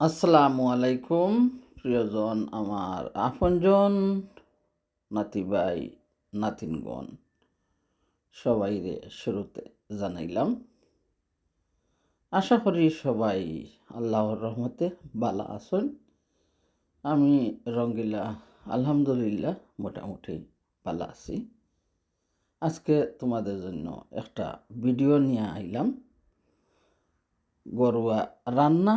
আসসালামু আলাইকুম, প্রিয়জন আমার আপনজন নাতি ভাই নাতিনগণ সবাইরে শুরুতে জানাইলাম। আশা করি সবাই আল্লাহর রহমতে বালা আছেন। আমি রঙ্গিলা, আলহামদুলিল্লাহ, মোটামুটি বালা আছি। আজকে তোমাদের জন্য একটা ভিডিও নিয়ে আইলাম। গরুয়া রান্না।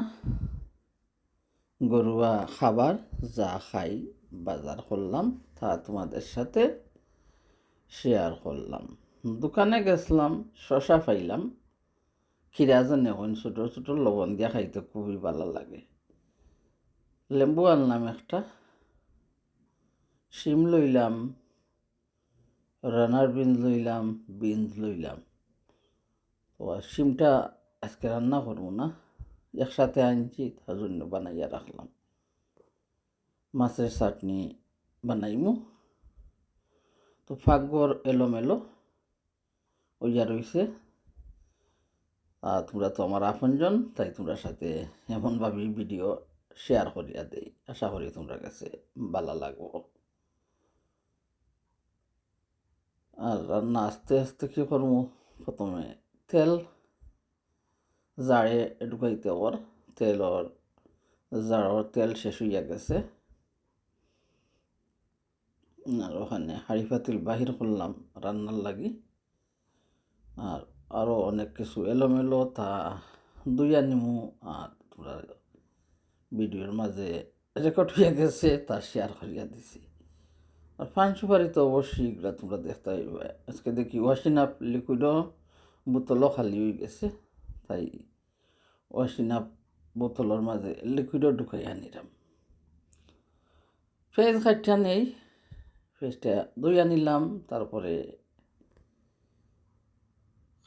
গরুয়া খাবার যা খাই বাজার করলাম, তা তোমাদের সাথে শেয়ার করলাম। দোকানে গেছিলাম শশা পাইলাম। খিরা যেন এখন ছোটো ছোটো লবণ দিয়া খাইতে খুবই ভালো লাগে। লেম্বু আনলাম একটা। শিম লইলাম। রানার বিনস লইলাম বিনস লইলাম। তো শিমটা আজকে রান্না করব না। একসাথে আনছি তার জন্য বানাইয়া রাখলাম। মাছের চাটনি বানাইমু। তো ফাঁকগর এলোমেলো ওইয়া রইছে। আর তোমরা তো আমার আপনজন, তাই তোমরা সাথে এমনভাবেই ভিডিও শেয়ার করিয়া দেই। আশা করি তোমরা কাছে ভালো লাগবো। আর রান্না আস্তে আস্তে কী করব? প্রথমে তেল জাড়ে ঢুকাইতে ওর তেলর জাড়র তেল শেষ হইয়া গেছে। আর ওখানে হাড়ি পাতিল বাহির করলাম রান্নার লাগি। আর আরও অনেক কিছু এলোমেলো তা দুইয়া নিমু আর তোরা ভিডিওর মাঝে রেকর্ড হইয়া গেছে, তা শেয়ার করিয়া দিছি। আর পান সুপারি তো অবশ্যই এগুলা তোমরা দেখতে হইবে। আজকে দেখি ওয়াশিং আপ লিকুইডও বোতলও খালি হয়ে গেছে, তাই আপ বোতলের মাঝে লিকুইডও ঢুকাই আনিলাম। ফেজ খাইটা নেই ফেজটা দই আনিলাম তারপরে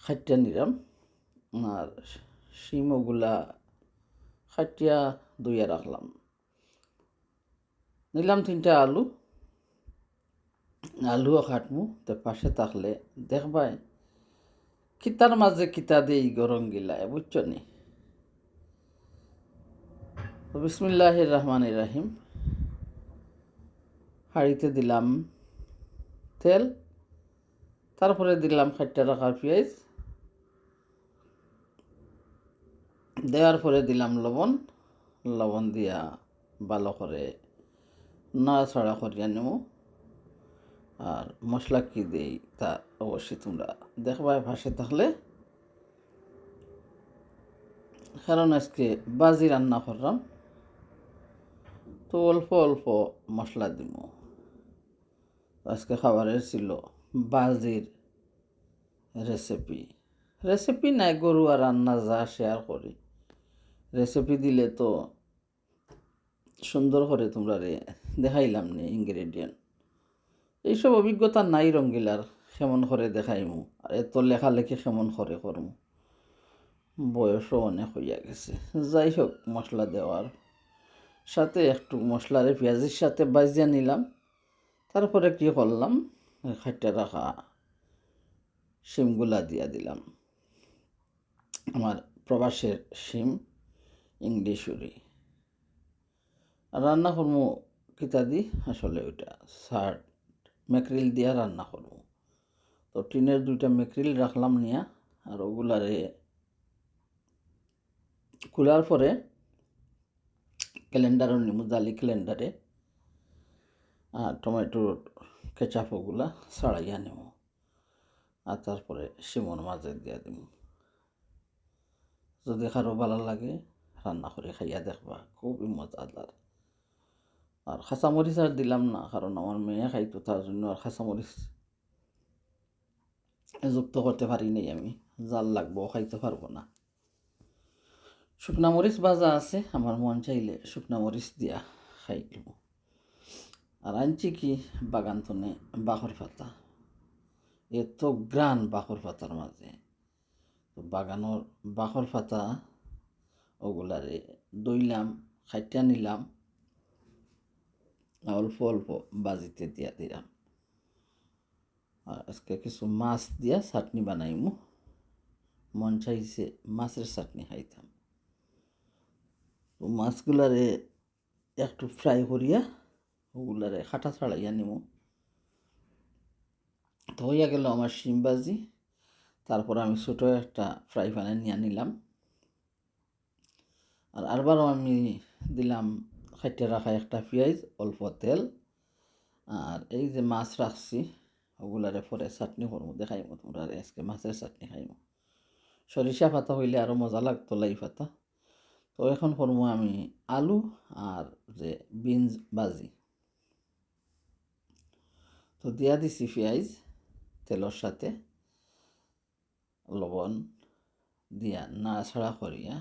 খাইটা নিলাম। আর শিমগুলা খাটিয়া দইয়া রাখলাম। নিলাম তিনটা আলু। আলুও কাটমু তো পাশে থাকলে দেখবাই কিতার মাঝে কিতা দিয়ে গরম গিলায়, বুঝছ নি? বিসমিল্লাহ রহমান রাহিম। হাঁড়িতে দিলাম তেল, তারপরে দিলাম খাটটা রাখার পেঁয়াজ, দেওয়ার পরে দিলাম লবণ। লবণ দিয়া ভালো করে নাড়াছাড়া করিয়া নেব। আর মশলা কী দেই তা অবশ্যই তোমরা দেখবা ভাসে থাকলে। কারণ আজকে বাজি রান্না করলাম। তো অল্প অল্প মশলা দিব আজকে খাবারের ছিল বাজির রেসিপি রেসিপি নাই, গরু আর রান্না যা শেয়ার করি। রেসিপি দিলে তো সুন্দর করে তোমরা রে দেখাইলাম নি ইনগ্রেডিয়েন্ট এইসব অভিজ্ঞতা নাই রঙ্গিলার, কেমন করে দেখাইমু? আর এত লেখালেখি কেমন করে করমু? বয়সও অনেক হইয়া গেছে। যাই হোক, মশলা দেওয়ার সাথে একটু মশলারে পেঁয়াজের সাথে বাজিয়া নিলাম। তারপরে কি করলাম? খাইটা রাখা শিমগুলা দিয়া দিলাম। আমার প্রবাসের শিম ইংলিশুরি রান্না করব কিতা দি? আসলে ওইটা শার্ট মেকরিল দিয়া রান্না করব। তো টিনের দুইটা মেকরিল রাখলাম নিয়া, আর ওগুলারে খোলার পরে ক্যালেন্ডারও নিমু জালি ক্যালেন্ডারে আর টমেটোর কেচাপ ওগুলা ছাড়াইয়া নেব আর তারপরে সিমন মাঝে দিয়া দিব যদি কারও ভালো লাগে রান্না করে খাইয়া দেখবা, খুবই মজাদার। আর খাঁচামরিচ আর দিলাম না, কারণ আমার মেয়ে খাইতো, তার জন্য আর খাঁচামরিচ যুক্ত করতে পারি নাই আমি। জাল লাগবো, খাইতে পারব না। শুকনা মরিচ ভাজা আছে, আমার মন চাইলে শুকনা মরিচ দিয়া খাই দিব আর আনছি কি বাগান তনে বাখর পাতা। এত গ্রান বাখর পাতার মাঝে। তো বাগানোর বাখর পাতা ওগুলারে দইলাম, খাইটা নিলাম, অল্প অল্প বাজিতে দিয়া দিলাম। আর আজকে কিছু মাছ দিয়া চাটনি বানাইমু। মন চাইছে মাছের চাটনি খাইতাম। মাছগুলারে একটু ফ্রাই করিয়া ওগুলারে খাটা ছাড়াইয়া নিব তো হইয়া গেল আমার শিম ভাজি, তারপর আমি ছোটো একটা ফ্রাই প্যানে নিয়ে নিলাম। আর আরবারও আমি দিলাম খাইতে রাখা একটা পেঁয়াজ, অল্প তেল, আর এই যে মাছ রাখছি, ওগুলারে পরে চাটনি করব দেখাইব তোমরা আজকে মাছের চাটনি খাইব সরিষা পাতা হইলে আরও মজা লাগতো, লাই পাতা। তো এখন করব আমি আলু আর যে বিনস ভাজি তো দিয়া দিছি পেঁয়াজ তেলের সাথে লবণ দিয়া নাড়াছাড়া করিয়া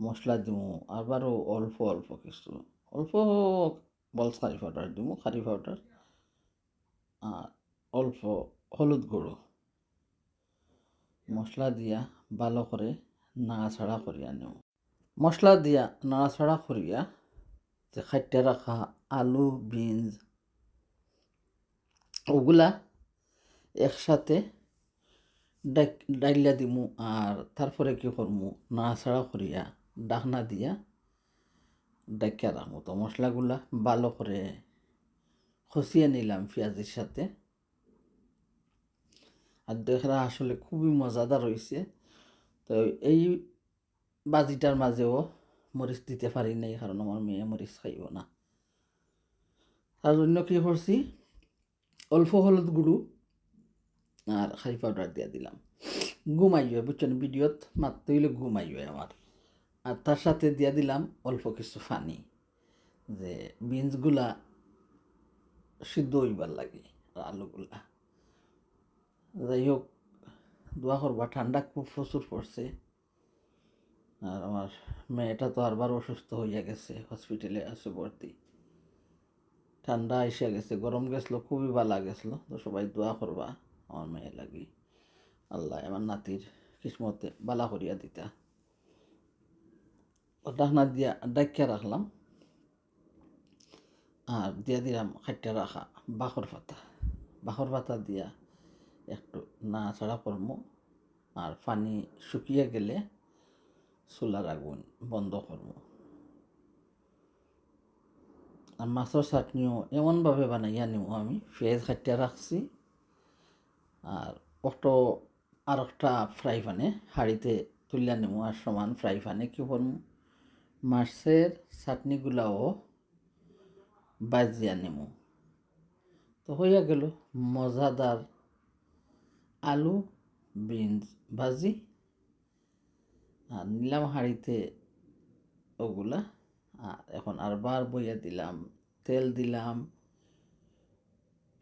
মশলা দিমু আবারও অল্প অল্প কিছু, অল্প বল খারি পাউডার দিমু খারি পাউডার আর অল্প হলুদ গুঁড়ো। মশলা দিয়া ভালো করে নাড়াছাড়া করিয়া নেব মশলা দিয়া নাড়াছাড়া করিয়া যে খাইতে রাখা আলু বিনস ওগুলা একসাথে ডাইলিয়া দিমু আর তারপরে কি করমু? নাড়াছাড়া করিয়া ডাকনা দিয়া ডাকিয়া রাখব তো মশলাগুলা ভালো করে খসিয়ে নিলাম পেঁয়াজের সাথে। আর দেখা আসলে খুবই মজাদার হয়েছে তো এই বাজিটার মাঝেও মরিচ দিতে পারি নাই কারণ আমার মেয়ে মরিচ খাইব না। তার জন্য কী করছি অল্প হলুদ গুঁড়ো আর খারি পাউডার দিয়ে দিলাম। ঘুমাইবে বুঝছেন ভিডিওত মারতে হইলে ঘুমাইবে আমার আর তার সাথে দিয়ে দিলাম অল্প কিছু পানি, যে বিনসগুলা সিদ্ধ হইবার লাগে আলুগুলা যাই হোক দোয়া করবা ঠান্ডা খুব প্রচুর পড়ছে আর আমার মেয়েটা তো আরবার অসুস্থ হইয়া গেছে হসপিটালে আছে ভর্তি। ঠান্ডা এসে গেছে, গরম গেছিল, খুবই ভালো গেছিল, তো সবাই দোয়া করবা আমার মেয়ে লাগি। আল্লাহ আমার নাতির কিসমতে বালা করিয়া দিতা। ডাকনা দিয়া, ডাকিয়া রাখলাম। আর দিয়া দিলাম খাইটা রাখা বাখর পাতা। বাখর পাতা দিয়া একটু নাড়াচাড়া করব আর পানি শুকিয়ে গেলে চুলার আগুন বন্ধ করব। আর মাছের চাটনিও এমনভাবে বানাইয়া নিব আমি পেঁয়াজ কাটিয়া রাখছি আর অটো আর একটা ফ্রাই প্যানে হাঁড়িতে তুলিয়া নেব আর সমান ফ্রাই প্যানে কী করব? মাছের চাটনিগুলাও বাজিয়া নেব তো হইয়া গেল মজাদার আলু, বিনস ভাজি। আর নিলাম হাঁড়িতে ওগুলা। আর এখন আরবার বইয়া দিলাম, তেল দিলাম,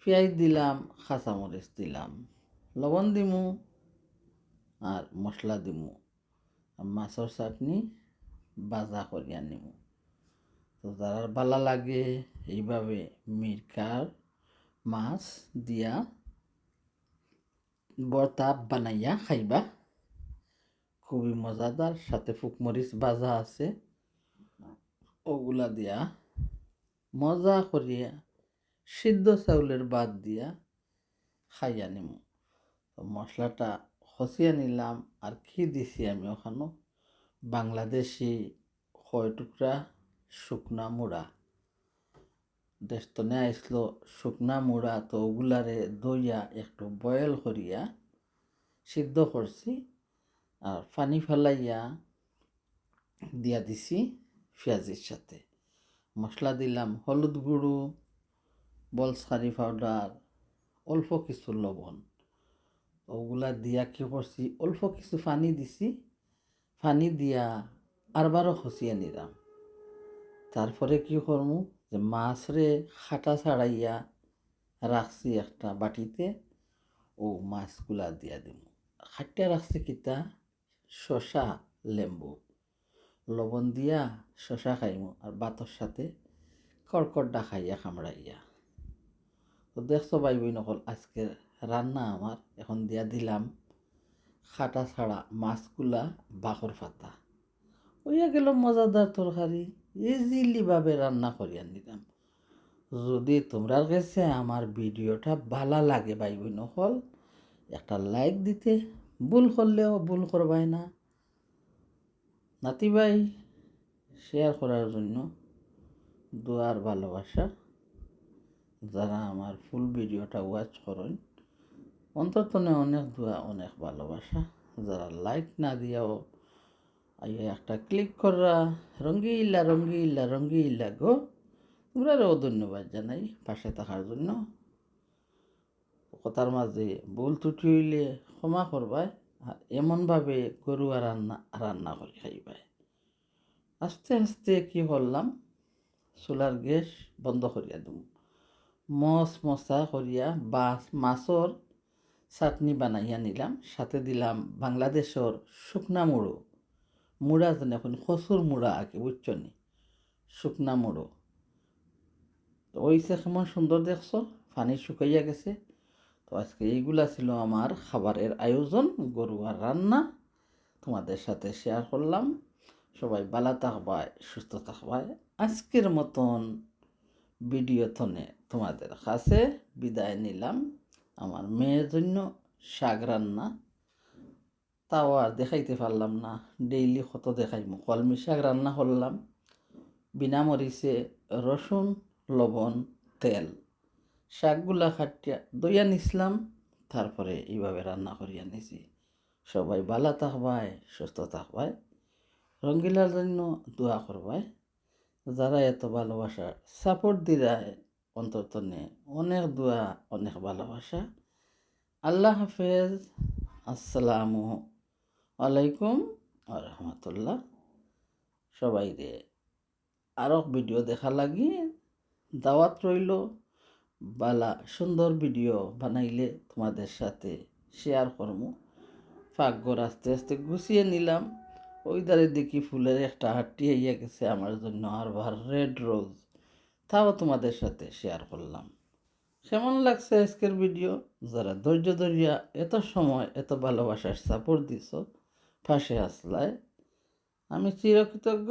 পেঁয়াজ দিলাম, কাঁচামরিচ দিলাম, লবণ দিমু আর মশলা দিমু। মাছের চাটনি বাজা করিয়া নিমু। তো যারা ভালো লাগে এইভাবে মিরকার মাছ দিয়া বর্তা বানাইয়া খাইবা। খুবই মজাদার, সাথে ফুকমরিচ ভাজা আছে। ওগুলা দিয়া মজা করিয়া সিদ্ধ চাউলের বাদ দিয়া খাইয়া নিমু। মশলাটা খসিয়া নিলাম আর কি দিছি আমি ওখানো? বাংলাদেশি ছয় টুকরা, শুকনা মুড়া। দেশ তো দেশতনে আইসলো শুকনা মুড়া, তো ওগুলারে দইয়া একটু বয়েল করিয়া সিদ্ধ করছি। আর পানি ফেলাইয়া দিয়া দিছি পেঁয়াজের সাথে। মশলা দিলাম, হলুদ গুঁড়ো বলসারি পাউডার, অল্প কিছু লবণ। ওগুলা দিয়া কি করছি, অল্প কিছু পানি দিছি। পানি দিয়া আরবারও খসিয়ে নিলাম। তারপরে কি করমু, যে মাছরে খাটা ছাড়াইয়া রাখছি একটা বাটিতে, ও মাছগুলা দিয়া দিব খাটিয়া রাখছি কিতা? শশা লেম্বু। লবণ দিয়া শশা খাইমু আর বাতর সাথে কড়কড়ডা খাইয়া কামড়াইয়া তো দেখছ ভাই বই নকল আজকে রান্না আমার, এখন দিয়া দিলাম খাটা ছাড়া মাছগুলা বাকর পাতা। ওইয়া গেল মজাদার তরকারি ইজিলিভাবে রান্না করিয়া নিলাম। যদি তোমরা কাছে আমার ভিডিওটা ভালো লাগে ভাই বই নকল একটা লাইক দিতে ভুল করলেও ভুল করবাই না। নাতি ভাই শেয়ার করার জন্য দোয়ার ভালোবাসা। যারা আমার ফুল ভিডিওটা ওয়াচ করেন, অন্তত অনেক দোয়া, অনেক ভালোবাসা। যারা লাইক না দিয়াও একটা ক্লিক করা রঙ্গিল্লা রঙ্গিল্লা রঙ্গিল্লা গো। তোমরাও ধন্যবাদ জানাই পাশে থাকার জন্য। কথার মাঝে ভুল ত্রুটি হইলে ক্ষমা করবাই আর এমনভাবে গরুয়া রান্না রান্না করে খাইবাই। আস্তে আস্তে কি করলাম চুলার গ্যাস বন্ধ করিয়া দিম। মস মশা করিয়া বাস মাছর চাটনি বানাইয়া নিলাম সাথে দিলাম বাংলাদেশর শুকনা মুড়ো। মুড়া যেন এখন কচুর মুড়া আঁকে বুঝছ নি? শুকনা মুড়ো। ওইসে কেমন সুন্দর দেখছ? পানি শুকাইয়া গেছে। তো আজকে এইগুলা ছিল আমার খাবারের আয়োজন গরুয়ার রান্না। তোমাদের সাথে শেয়ার করলাম। সবাই বালা থাকবায়, সুস্থ থাকবায়। আজকের মতন ভিডিওথনে তোমাদের কাছে বিদায় নিলাম। আমার মেয়ের জন্য শাক রান্না। তাও আর দেখাইতে পারলাম না। ডেইলি কত দেখাইমু। কলমি শাক রান্না করলাম। বিনা মরিচে, রসুন, লবণ, তেল। শাকগুলা খাটিয়া দইয়া নিছিলাম, তারপরে এইভাবে রান্না করিয়া নিছি। সবাই ভালো থাকবায়, সুস্থ থাকবায়, রঙ্গিলার জন্য দোয়া করবায়। যারা এত ভালোবাসা সাপোর্ট দিরায়, অন্তত নে, অনেক দোয়া, অনেক ভালোবাসা। আল্লাহ হাফেজ। আসসালামু আলাইকুম রহমতুল্লাহ। সবাই রে আরও ভিডিও দেখা লাগি, দাওয়াত রইল। বালা সুন্দর ভিডিও বানাইলে তোমাদের সাথে শেয়ার করব পাকঘর আস্তে আস্তে গুছিয়ে নিলাম। ওই ধারে দেখি ফুলের একটা হাট্টি হইয়া গেছে আমার জন্য আর ভার রেড রোজ তাও তোমাদের সাথে শেয়ার করলাম। কেমন লাগছে আজকের ভিডিও যারা ধৈর্য ধরিয়া এত সময়, এত ভালোবাসার সাপোর্ট দিছ, পাশে আসলায়। আমি চিরকৃতজ্ঞ।